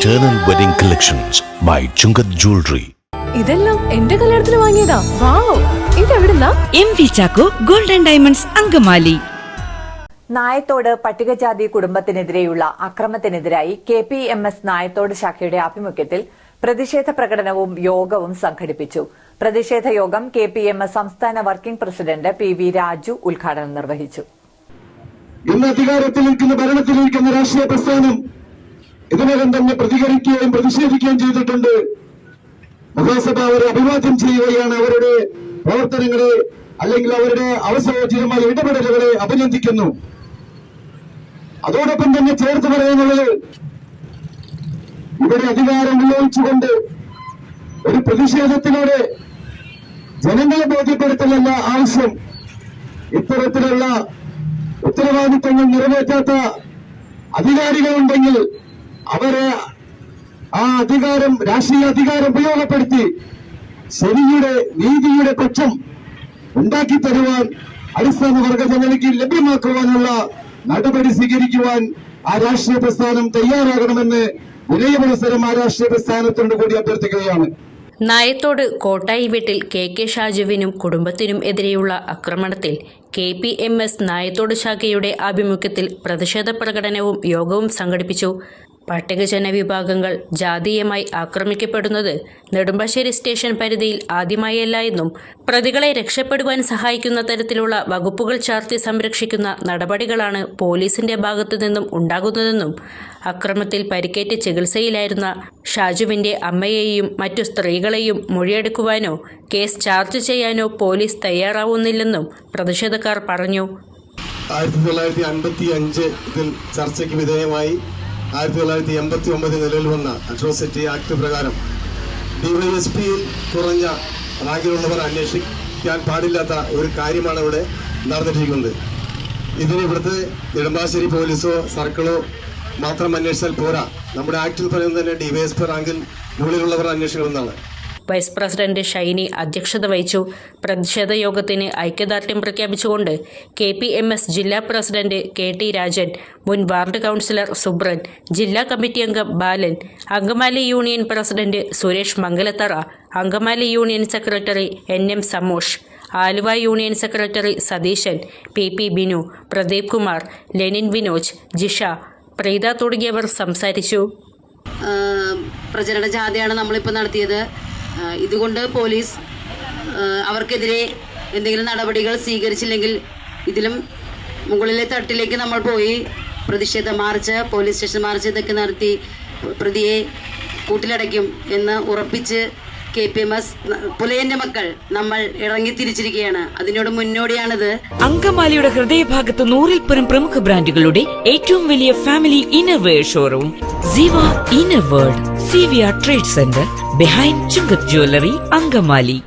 Eternal Wedding Collections by Chungat Jewelry. ഇതെല്ലാം എന്റെ കല്യാണത്തിന് വാങ്ങിയതാ. Wow. ഇതെവിടുന്നാ? M V Chacko golden diamonds Angamaly. Nayathode പട്ടികജാതി കുടുംബത്തിനെതിരെയുള്ള അക്രമത്തിനെതിരായി K P M S Nayathode ശാഖയുടെ ആഭിമുഖ്യത്തിൽ പ്രതിഷേധ പ്രകടനവും യോഗവും സംഘടിപ്പിച്ചു. പ്രതിഷേധ യോഗം കെ പി എം എസ് സംസ്ഥാന working president P V Raju ഉദ്ഘാടനം നിർവഹിച്ചു. ഇന്ന് അധികാരത്തിലിരിക്കുന്ന ഭരണത്തിലിരിക്കുന്ന രാഷ്ട്രീയ പ്രസ്ഥാനം ഇതിനകം തന്നെ പ്രതികരിക്കുകയും പ്രതിഷേധിക്കുകയും ചെയ്തിട്ടുണ്ട്. മഹാസഭ അവരെ അഭിവാദ്യം ചെയ്യുകയാണ് അവരുടെ പ്രവർത്തനങ്ങളെ അല്ലെങ്കിൽ അവരുടെ അവസരോചിതമായ ഇടപെടലുകളെ അഭിനന്ദിക്കുന്നു. അതോടൊപ്പം തന്നെ ചേർത്ത് പറയുന്നത് ഇവിടെ അധികാരം ഉപയോഗിച്ചുകൊണ്ട് ഒരു പ്രതിഷേധത്തിലൂടെ ജനങ്ങളെ ബോധ്യപ്പെടുത്തലല്ല ആവശ്യം. ഇത്തരത്തിലുള്ള ഉത്തരവാദിത്തങ്ങൾ നിറവേറ്റാത്ത അധികാരികളുണ്ടെങ്കിൽ അവരെ ആ അധികാരം രാഷ്ട്രീയ അധികാരം ഉപയോഗപ്പെടുത്തി ശരിയുടെ നീതിയുടെ പക്ഷം ഉണ്ടാക്കി തരുവാൻ അടിസ്ഥാന വർഗ ജനതയ്ക്ക് ലഭ്യമാക്കുവാനുള്ള നടപടി സ്വീകരിക്കുവാൻ ആ രാഷ്ട്രീയ പ്രസ്ഥാനം തയ്യാറാകണമെന്ന് വിനയമത്സരം ആ രാഷ്ട്രീയ പ്രസ്ഥാനത്തോട് കൂടി അഭ്യർത്ഥിക്കുകയാണ്. നയത്തോട് കോട്ടായി വീട്ടിൽ കെ കെ ഷാജുവിനും കുടുംബത്തിനും എതിരെയുള്ള ആക്രമണത്തിൽ K P M S Nayathode ശാഖയുടെ ആഭിമുഖ്യത്തിൽ പ്രതിഷേധ പ്രകടനവും യോഗവും സംഘടിപ്പിച്ചു. പട്ടികജന വിഭാഗങ്ങൾ ജാതീയമായി ആക്രമിക്കപ്പെടുന്നത് നെടുമ്പാശ്ശേരി സ്റ്റേഷൻ പരിധിയിൽ ആദ്യമായല്ല എന്നും പ്രതികളെ രക്ഷപ്പെടുവാൻ സഹായിക്കുന്ന തരത്തിലുള്ള വകുപ്പുകൾ ചാർത്തി സംരക്ഷിക്കുന്ന നടപടികളാണ് പോലീസിന്റെ ഭാഗത്തു നിന്നും ഉണ്ടാകുന്നതെന്നും അക്രമത്തിൽ പരിക്കേറ്റ് ചികിത്സയിലായിരുന്ന ഷാജുവിന്റെ അമ്മയെയും മറ്റു സ്ത്രീകളെയും മൊഴിയെടുക്കുവാനോ കേസ് ചാർജ് ചെയ്യാനോ പോലീസ് തയ്യാറാവുന്നില്ലെന്നും പ്രതിഷേധക്കാർ പറഞ്ഞു. ആയിരത്തി തൊള്ളായിരത്തി അൻപത്തി അഞ്ച് ഇതിൽ ചർച്ചയ്ക്ക് വിധേയമായി ആയിരത്തി തൊള്ളായിരത്തി എൺപത്തി ഒമ്പതിൽ നിലവിൽ വന്ന അട്രോസിറ്റി ആക്ട് പ്രകാരം ഡിവൈഎസ്പിയിൽ കുറഞ്ഞ റാങ്കിലുള്ളവർ അന്വേഷിക്കാൻ പാടില്ലാത്ത ഒരു കാര്യമാണ് ഇവിടെ നടന്നിട്ടിരിക്കുന്നത്. ഇതിന് ഇവിടുത്തെ നെടുമ്പാശ്ശേരി പോലീസോ സർക്കിളോ മാത്രം അന്വേഷിച്ചാൽ പോരാ. നമ്മുടെ ആക്ടിൽ പറയുന്നത് തന്നെ ഡിവൈഎസ്പി റാങ്കിൽ മുകളിലുള്ളവർ അന്വേഷിക്കണമെന്നാണ്. വൈസ് പ്രസിഡന്റ് ഷൈനി അധ്യക്ഷത വഹിച്ചു. പ്രതിഷേധ യോഗത്തിന് ഐക്യദാർഢ്യം പ്രഖ്യാപിച്ചുകൊണ്ട് കെ പി എം എസ് ജില്ലാ പ്രസിഡന്റ് കെ ടി രാജൻ മുൻ വാർഡ് കൗൺസിലർ സുബ്രൻ ജില്ലാ കമ്മിറ്റി അംഗം Balan Angamaly union president Suresh Mangalathara Angamaly union secretary N M Samosh Aluva union secretary Satheeshan P P Binu Pradeep Kumar Lenin Vinoj Jisha Preetha തുടങ്ങിയവർ സംസാരിച്ചു. പ്രചരണ ജാഥയാണ് നമ്മളിപ്പോൾ നടത്തിയത്. ഇതുകൊണ്ട് police അവർക്കെതിരെ എന്തെങ്കിലും നടപടികൾ സ്വീകരിച്ചില്ലെങ്കിൽ ഇതിലും മുകളിലെ തട്ടിലേക്ക് നമ്മൾ പോയി പ്രതിഷേധ മാർച്ച് പോലീസ് സ്റ്റേഷൻ മാർച്ച് ഇതൊക്കെ നടത്തി പ്രതിയെ കൂട്ടിലടയ്ക്കും എന്ന് ഉറപ്പിച്ച് കെ പി എം എസ് പുലയന്റെ മക്കൾ നമ്മൾ ഇറങ്ങി തിരിച്ചിരിക്കുകയാണ്. അതിനോട് മുന്നോടിയാണിത്. അങ്കമാലിയുടെ ഹൃദയഭാഗത്ത് നൂറിൽ പരം പ്രമുഖ ബ്രാൻഡുകളുടെ ഏറ്റവും വലിയ family innerwear showroom. Inner world C V R trade centre. Behind Chungath jewellery Angamaly